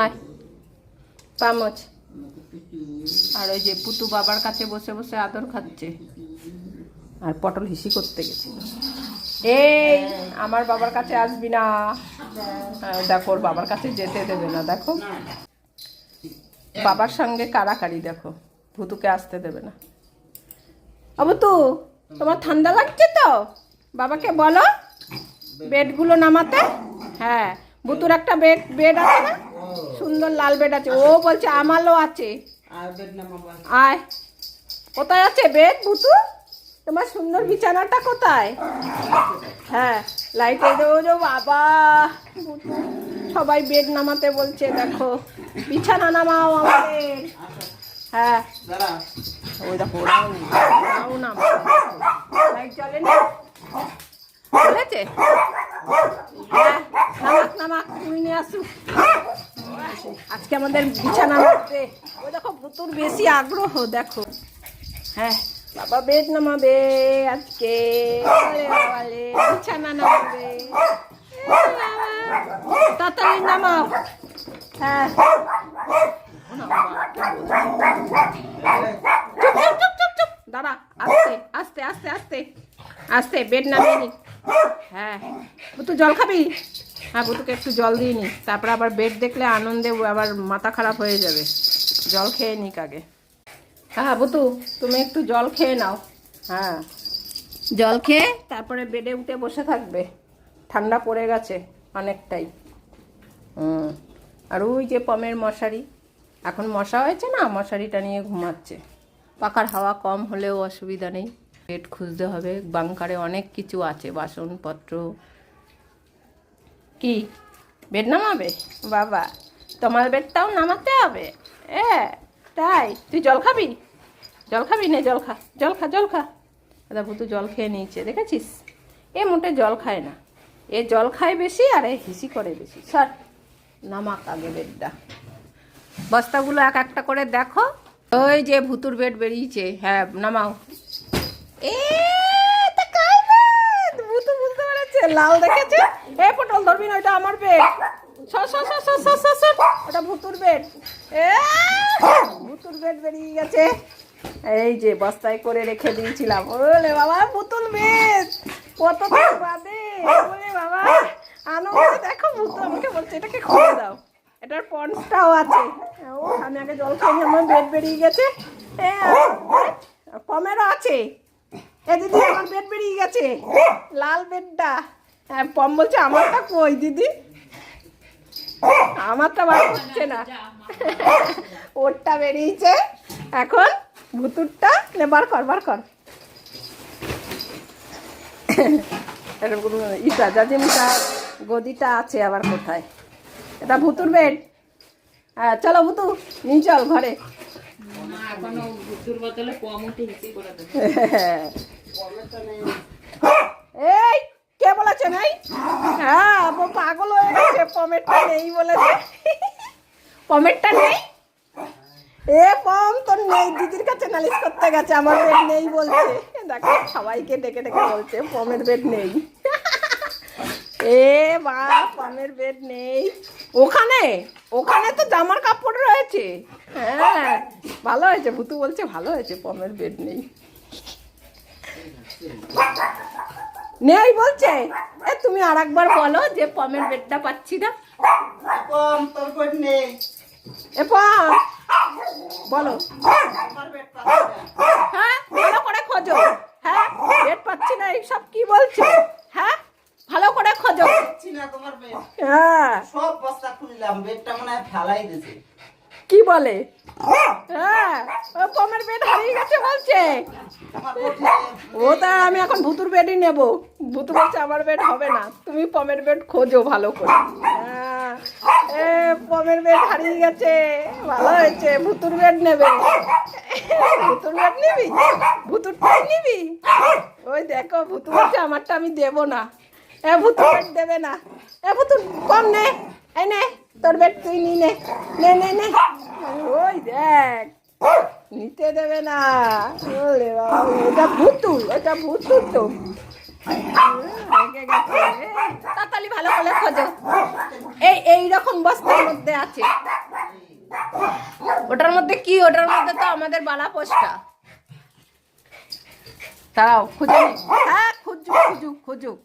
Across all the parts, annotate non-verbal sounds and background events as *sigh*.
আয় পামচ আর ওই যে পুতু বাবার কাছে বসে বসে আদর খাচ্ছে। আর পটল হিসি করতে গেছিল এই, আমার বাবার কাছে আসবি না। দেখো, ওর বাবার কাছে যেতে দেবে না, দেখো। বাবার সঙ্গে কারাকারি, দেখো। ভুতুকে আসতে দেবে না। আবু তু তোমার ঠান্ডা লাগছে তো? বাবাকে বলো, বেডগুলো নামাতে। হ্যাঁ। বুতুর একটা বেড বেড আছে না? সুন্দর লাল বেড আছে। ও বলছে আমারও আছে। আয়। কোথায় আছে বেড বুতু? তোমার সুন্দর বিছানাটা কোথায়? হ্যাঁ লাইটে দেবো বাবা। সবাই বেড নামাতে বলছে দেখো। বিছানা নামাও আমাদের। হ্যাঁ। ওই দেখো ওরাও ওরাও নাম লাইট জ্বলে না? জ্বলেছে? আজকে আমাদের বিছানা নামতে ওই দেখো, ভুতুর বেশি আগ্রহ, দেখো। হ্যাঁ বাবা বেড নামাবে আজকে। বিছানা নামাবে। তাড়াতাড়ি নামাও। হ্যাঁ। দাঁড়া আস্তে আস্তে আস্তে আস্তে আস্তে, বেড নামিয়ে নি। হ্যাঁ। বুতু জল খাবি? হ্যাঁ বুতুকে একটু জল দিয়ে নি। তারপর আবার বেড দেখলে আনন্দে আবার মাথা খারাপ হয়ে যাবে। জল খেয়ে নিক আগে। হ্যাঁ বুতু তুমি একটু জল খেয়ে নাও। হ্যাঁ। জল খেয়ে? তারপরে বেডে উঠে বসে থাকবে। ঠান্ডা পড়ে গেছে অনেকটাই। হুম। আর ওই যে পমের মশারি। এখন মশা হয়েছে না? মশারিটা নিয়ে ঘুমাচ্ছে। পাখার হাওয়া কম হলেও অসুবিধা নেই। বেড খুঁজতে হবে। বাংকারে অনেক কিছু আছে, বাসনপত্র। কি? বেড নামাবে? বাবা, তোমার বেডটাও নামাতে হবে? এ, তাই? তুই জল খাবি? জল খাবি নে, জল খা জল খা জল খা। দাদা ভুতু জল খেয়ে নিয়েছে, দেখেছিস? এ মোটে জল খায় না। এ জল খায় বেশি আর এ হিসি করে বেশি। সর নামাক আগে বেডটা। বস্তাগুলো এক একটা করে দেখো। ওই যে ভুতুর বেড বেরিয়েছে। হ্যাঁ নামাও। এ তা পেরেছে লাল দেখেছে? এ পটল ধরবি না ওটা আমার বেড সর সর সর ওটা ভুতুর বেড এ ভুতুর বেড বেরিয়ে গেছে। এই যে বস্তায় করে রেখে দিয়েছিলাম। ওলে বাবা পুতুল বেড কত বাদে ওলে বাবা আনন্দ দেখো ভূত আমাকে বলছে এটাকে খুলে দাও। এটার পন্সটাও আছে। ও আমি আগে জল খেয়ে নিয়ে আমার বেড বেরিয়ে গেছে। এ, পমেরও আছে। এ দিদি আমার বেড বেরিয়ে গেছে। লাল বেডটা হ্যাঁ পম বলছে আমারটা কই দিদি? আমারটা বার করছে না। ওরটা বেরিয়েছে। এখন ভুতুরটা বার কর বার কর। ইটা জাজিমটা গদিটা আছে আবার কোথায়? এটা ভুতুর বেড হ্যাঁ চলো ভুতু নিয়ে চল ঘরে। না *laughs* এই, কে বলেছে নাই? হ্যাঁ পাগল হয়ে গেছে পমেরটা নেই বলেছে। পমেরটা নেই? এ পম, তোর নেই, দিদির কাছে নালিশ করতে গেছে, আমার বেড নেই বলছে। দেখো, সবাইকে ডেকে ডেকে বলছে, পমের বেড নেই। এ বা পমের বেড নেই। ওখানে ওখানে তো জামার কাপড় রয়েছে। হ্যাঁ ভালো হয়েছে, ভুতু বলছে ভালো হয়েছে, পমের বেড নেই। নেই বলছে এ তুমি আর একবার বলো যে পমের বেডটা পাচ্ছি না। কম তোর বেড নেই। এ পম বলো। হ্যাঁ ভালো করে খোঁজো। হ্যাঁ বেড পাচ্ছি না এইসব কি বলছে? হ্যাঁ ভালো করে খোঁজো। হ্যাঁ। সব বস্তা খুললাম বেডটা মনে হয় ফেলাই দিছে কি বলে? হ্যাঁ। ও পমের বেড হারিয়ে গেছে বলছে। ও তা আমি এখন ভুতুর বেডই নেব। ভুতু বলছে আমার বেড হবে না। তুমি পমের বেড খোঁজো ভালো করে। হ্যাঁ, এ পমের বেড হারিয়ে গেছে। ভালো হয়েছে ভুতুর বেড নেবে। ভুতুর বেড নিবি? ভুতুরটাই নিবি? ওই দেখো ভুতু বলছে আমারটা আমি দেবো না। এ ভুতুর বেড দেবে না। এ ভুতুর কম নে এই নে। তোর বেড তুই নি নে নে নে ওই দেখ নিতে দেবে না। ওরে বাবা, ওটা ওটা তো। ভালো করে খোঁজো। এই রকম বস্তার মধ্যে আছে। ওটার মধ্যে কি? ওটার মধ্যে তো আমাদের বালা পোস্টটা দাঁড়াও খুঁজে। হ্যাঁ খুঁজুক খুঁজুক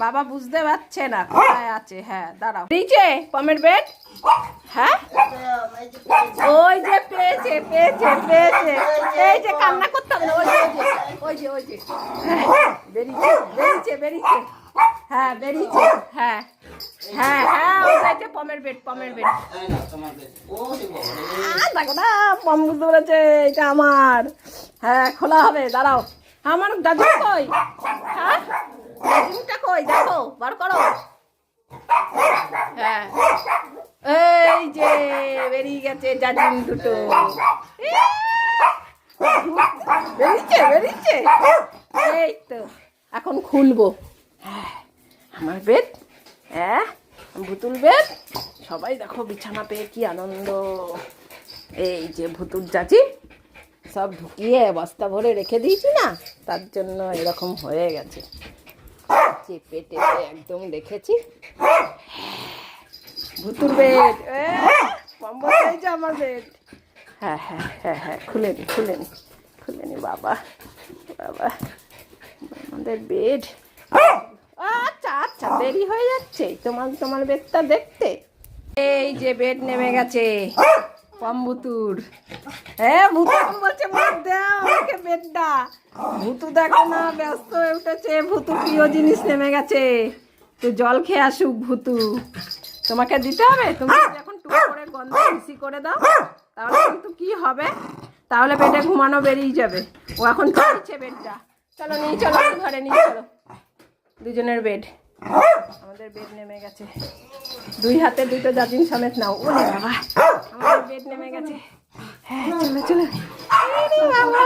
বাবা বুঝতে পারছে না কোথায় আছে। হ্যাঁ দাঁড়াও। নিচে পমের বেড হ্যাঁ? ওই যে পেয়েছে পেয়েছে পেয়েছে। এই যে কান্না করতে হবে ওই যে ওই যে ওই যে হ্যাঁ, বেরিয়েছে বেরিয়েছে বেরিয়েছে। হ্যাঁ বেরিয়েছে হ্যাঁ। হ্যাঁ হ্যাঁ ওই যে পমের বেড পমের বেড দেখো না পম বুঝতে পেরেছে এটা আমার। হ্যাঁ খোলা হবে দাঁড়াও। আমার দাদু কই? হ্যাঁ? দাদুটা কই? দেখো বার করো। হ্যাঁ। এই যে বেরিয়ে গেছে জাজিম দুটো। বেরিয়েছে বেরিয়েছে। এই তো এখন খুলবো। হ্যাঁ, আমার বেড হ্যাঁ ভুতুল বেড। সবাই দেখো বিছানা পেয়ে কি আনন্দ। এই যে ভুতুর জাজি সব ঢুকিয়ে বস্তা ভরে রেখে দিয়েছি না, তার জন্য এরকম হয়ে গেছে। চেপে একদম রেখেছি। ভুতুর বেড কম্বল আমার বেড। হ্যাঁ হ্যাঁ হ্যাঁ হ্যাঁ খুলে নি খুলে নি খুলে নি, বাবা বাবা। আমাদের বেড। আচ্ছা আচ্ছা দেরি হয়ে যাচ্ছে। তোমার তোমার বেডটা দেখতে। এই যে বেড নেমে গেছে। পম্বুতুর হ্যাঁ ভূতু বলছে মা দাও, আমাকে বেডটা। ভূতু দেখো না, ব্যস্ত হয়ে উঠেছে। ভূতু প্রিয় জিনিস নেমে গেছে। তো জল খেয়ে আসুক ভূতু। তোমাকে দিতে হবে? তুমি যদি এখন টুক করে গন্ধ মিশি করে দাও, তাহলে কিন্তু কি হবে? তাহলে বেডে ঘুমানো বেরিয়ে যাবে। ও এখন চাইছে বেডটা। চলো নিয়ে চলো, ঘরে নিয়ে চলো। দুজনের বেড। আমাদের বেড নেমে গেছে। দুই হাতে দুটো জাজিন সমেত নাও। ওরে বাবা, আমাদের বেড নেমে গেছে। হ্যাঁ চলো চলো। বাবা,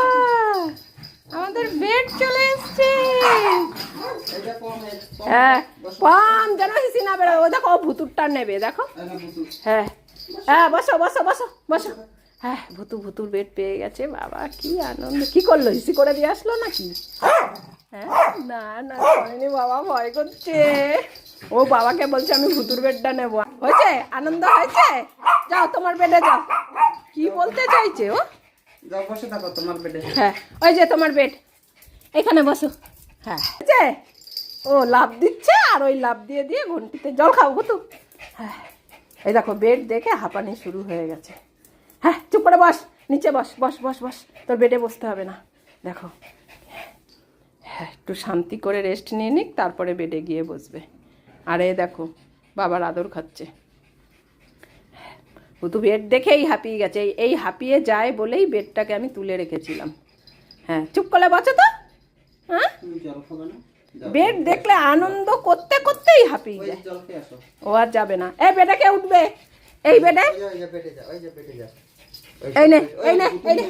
আমাদের বেড চলে এসছে। হ্যাঁ পাম যেন হিসি না বেরো ও দেখো ভুতুরটা নেবে, দেখো। হ্যাঁ হ্যাঁ বসো বসো বসো বসো। হ্যাঁ ভুতু ভুতুর বেড পেয়ে গেছে। বাবা, কি আনন্দ। কি করল? হিসি করে দিয়ে আসলো নাকি? না না করেনি বাবা ভয় করছে। ও বাবাকে বলছে আমি ভুতুর বেডটা নেব। হয়েছে? আনন্দ হয়েছে? যাও তোমার বেডে যাও। কি বলতে চাইছে ও? যাও বসে থাকো তোমার বেডে। হ্যাঁ ওই যে তোমার বেড। এখানে বসো। হ্যাঁ। হয়েছে? ও লাভ দিচ্ছে আর ওই লাভ দিয়ে দিয়ে ঘন্টিতে জল খাও ভুতু। হ্যাঁ। এই দেখো বেড দেখে হাঁপানি শুরু হয়ে গেছে। হ্যাঁ চুপ করে বস নিচে বস বস বস বস। তোর বেডে বসতে হবে না। দেখো। একটু শান্তি করে রেস্ট নিয়ে নিক তারপরে বেডে গিয়ে বসবে। আর এ দেখো বাবার আদর খাচ্ছে। ভুতু বেড দেখেই হাঁপিয়ে গেছে। এই হাঁপিয়ে যায় বলেই বেডটাকে আমি তুলে রেখেছিলাম। হ্যাঁ চুপ করে বসো তো। হ্যাঁ। বেড দেখলে আনন্দ করতে করতেই হাঁপিয়ে যায়। ও আর যাবে না। এই বেডে কে উঠবে? এই বেডে এই নে, এই নে, এই নে।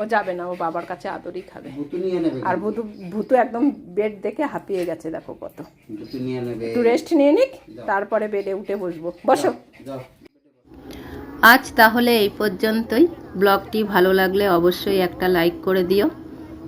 ও যাবে না ও বাবার কাছে আদরই খাবে। আর ভূতু ভূতু একদম বেড দেখে হাঁপিয়ে গেছে দেখো কত। একটু রেস্ট নিয়ে নিক তারপরে বেডে উঠে বসবো। বসো। আজ তাহলে এই পর্যন্তই। ব্লগটি ভালো লাগলে অবশ্যই একটা লাইক করে দিও।